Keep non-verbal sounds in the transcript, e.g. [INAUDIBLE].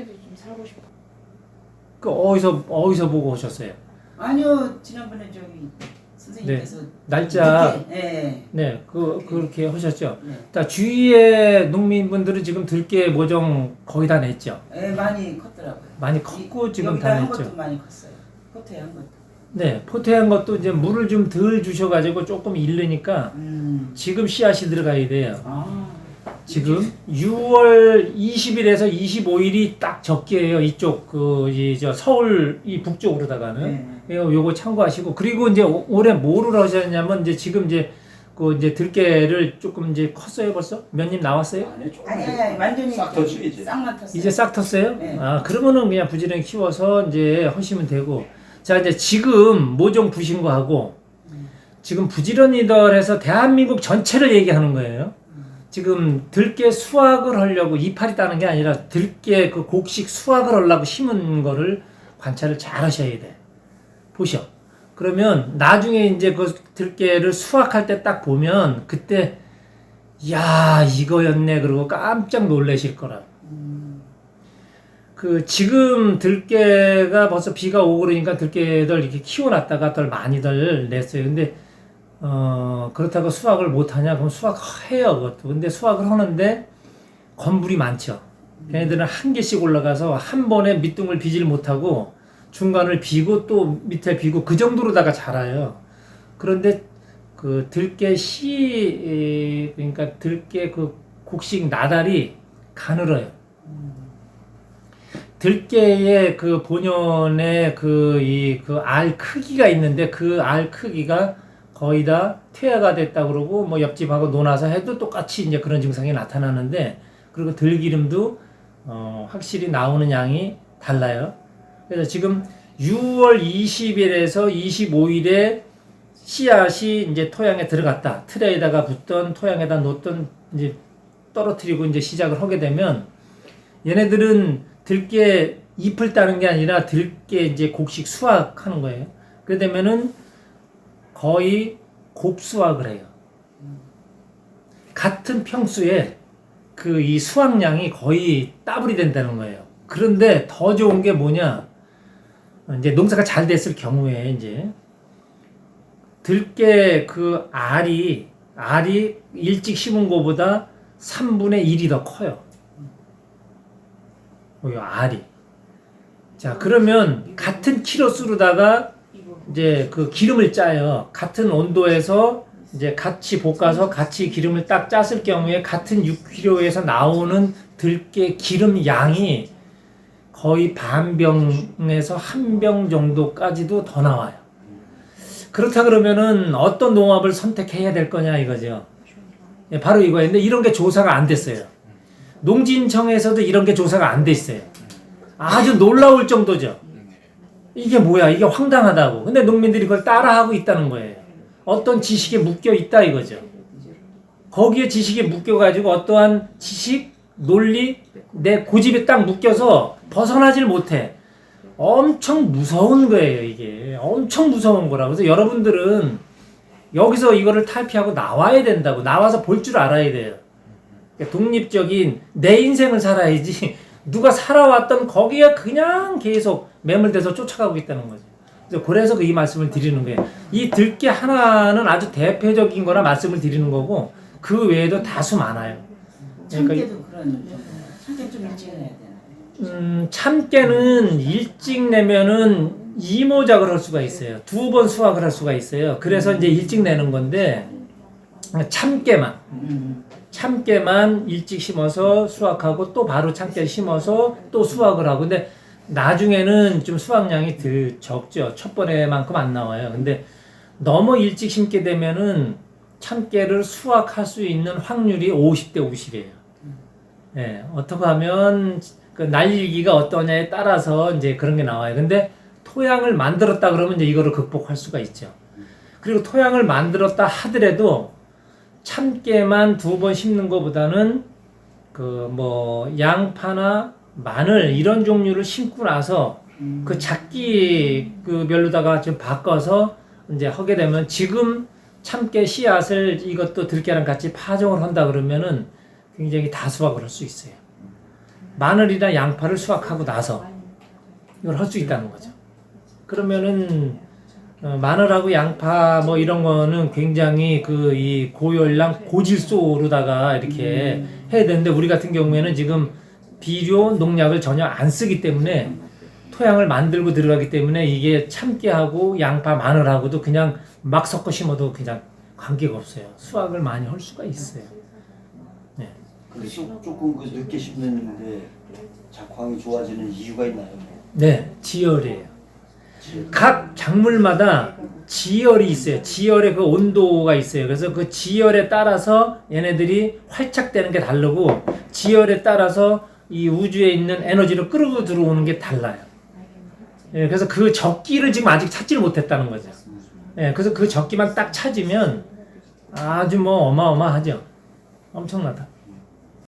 여기도 좀 살고 싶어. 그 어디서 어디서 보고 오셨어요? 아니요 지난번에 저기 선생님께서 날짜 늦게, 예. 네, 그 그렇게 하셨죠. 네. 자 주위의 농민분들은 지금 들깨 모종 거의 다 냈죠. 예, 많이 컸더라고요. 많이 컸고 이- 지금 여기다 다한 냈죠. 것도 많이 컸어요. 포트에 한 것도. 네, 포태한 것도 이제 물을 좀 덜 주셔가지고 조금 잃으니까 음. 지금 씨앗이 들어가야 돼요. 아. 지금 6월 20일에서 25일이 딱 적기예요. 이쪽 그이저 서울 이 북쪽으로다가는. 네. 요 요거 참고하시고 그리고 이제 오- 올해 뭐를 하셨냐면 이제 지금 이제 그 이제 들깨를 조금 이제 컸어요 벌써 몇님 나왔어요? 아니 아니 아니 완전히 싹 텄죠, 이제. 싹만 탔어요. 이제 싹 텄어요? 네. 아 그러면은 그냥 부지런히 키워서 이제 하시면 되고 자 이제 지금 모종 부신 거하고 지금 부지런히들 해서 대한민국 전체를 얘기하는 거예요. 지금 들깨 수확을 하려고 이파리 따는 게 아니라 들깨 그 곡식 수확을 하려고 심은 거를 관찰을 잘 하셔야 돼. 보셔. 그러면 나중에 이제 그 들깨를 수확할 때 딱 보면 그때 야 이거였네 그러고 깜짝 놀라실 거라. 그 지금 들깨가 벌써 비가 오고 그러니까 들깨들 이렇게 키워놨다가 덜 많이들 냈어요. 근데 어 그렇다고 수확을 못 하냐? 그럼 수확해요 그것도. 근데 수확을 하는데 건물이 많죠. 걔네들은 한 개씩 올라가서 한 번에 밑둥을 비질 못하고 중간을 비고 또 밑에 비고 그 정도로다가 자라요. 그런데 그 들깨 씨 에, 그러니까 들깨 그 곡식 나달이 가늘어요. 들깨의 그 본연의 그 이 그 알 크기가 있는데 그 알 크기가 거의 다 퇴화가 됐다 그러고 뭐 옆집하고 논아서 해도 똑같이 이제 그런 증상이 나타나는데 그리고 들기름도 어 확실히 나오는 양이 달라요. 그래서 지금 6월 20일에서 25일에 씨앗이 이제 토양에 들어갔다. 틀에다가 붙던 토양에다 놓던 이제 떨어뜨리고 이제 시작을 하게 되면 얘네들은 들깨 잎을 따는 게 아니라 들깨 이제 곡식 수확하는 거예요. 그래 되면은 거의 곡수확을 해요. 같은 평수에 그 이 수확량이 거의 더블이 된다는 거예요. 그런데 더 좋은 게 뭐냐? 이제 농사가 잘 됐을 경우에 이제 들깨 그 알이 알이 일찍 심은 거보다 3분의 1이 더 커요. 이 알이. 자, 그러면 같은 키로수로다가 이제 그 기름을 짜요. 같은 온도에서 이제 같이 볶아서 같이 기름을 딱 짰을 경우에 같은 6kg에서 나오는 들깨 기름 양이 거의 반 병에서 한 병 정도까지도 더 나와요. 그렇다 그러면은 어떤 농업을 선택해야 될 거냐 이거죠. 예, 바로 이거예요. 근데 이런 게 조사가 안 됐어요. 농진청에서도 이런 게 조사가 안돼 있어요. 아주 놀라울 정도죠. 이게 뭐야? 이게 황당하다고. 근데 농민들이 그걸 따라하고 있다는 거예요. 어떤 지식에 묶여 있다 이거죠. 거기에 지식에 묶여가지고 어떠한 지식, 논리, 내 고집에 딱 묶여서 벗어나질 못해. 엄청 무서운 거예요, 이게. 엄청 무서운 거라. 그래서 여러분들은 여기서 이거를 탈피하고 나와야 된다고. 나와서 볼 줄 알아야 돼요. 그러니까 독립적인 내 인생을 살아야지. [LAUGHS] 누가 살아왔던 거기에 그냥 계속 매몰돼서 쫓아가고 있다는 거죠. 그래서 그래서 그 이 말씀을 드리는 거예요. 이 들깨 하나는 아주 대표적인 거라 말씀을 드리는 거고 그 외에도 다수 많아요. 그러니까 이- 참깨도 그런 참깨 좀 일찍 해야 되나. 음, 참깨는 일찍 내면은 이모작을 할 수가 있어요. 두 번 수확을 할 수가 있어요. 그래서 이제 일찍 내는 건데 참깨만 음. 참깨만 일찍 심어서 수확하고 또 바로 참깨 심어서 또 수확을 하고 근데 나중에는 좀 수확량이 덜 적죠. 첫 번에만큼 안 나와요. 근데 너무 일찍 심게 되면은 참깨를 수확할 수 있는 확률이 50대 50이에요. 예, 어떻게 하면 그 날리기가 어떠냐에 따라서 이제 그런 게 나와요. 근데 토양을 만들었다 그러면 이제 이거를 극복할 수가 있죠. 그리고 토양을 만들었다 하더라도 참깨만 두 번 심는 것보다는 그 뭐 양파나 마늘 이런 종류를 심고 나서 음. 그 작기 그 별로다가 좀 바꿔서 이제 하게 되면 지금 참깨 씨앗을 이것도 들깨랑 같이 파종을 한다 그러면은 굉장히 다수확을 할 수 있어요. 마늘이나 양파를 수확하고 나서 이걸 할 수 있다는 거죠. 그러면은 어, 마늘하고 양파 뭐 이런 거는 굉장히 그 이 고열량 고질소로다가 이렇게 해야 되는데 우리 같은 경우에는 지금 비료 농약을 전혀 안 쓰기 때문에 토양을 만들고 들어가기 때문에 이게 참깨하고 양파 마늘하고도 그냥 막 섞어 심어도 그냥 관계가 없어요. 수확을 많이 할 수가 있어요. 근데 조- 조금 그 늦게 심는데 작황이 좋아지는 이유가 있나요? 네, 지열이에요. 각 작물마다 지열이 있어요. 지열의 그 온도가 있어요. 그래서 그 지열에 따라서 얘네들이 활착되는 게 다르고 지열에 따라서 이 우주에 있는 에너지를 끌고 들어오는 게 달라요. 예, 그래서 그 적기를 지금 아직 찾지를 못했다는 거죠. 예, 그래서 그 적기만 딱 찾으면 아주 뭐 어마어마하죠. 엄청나다.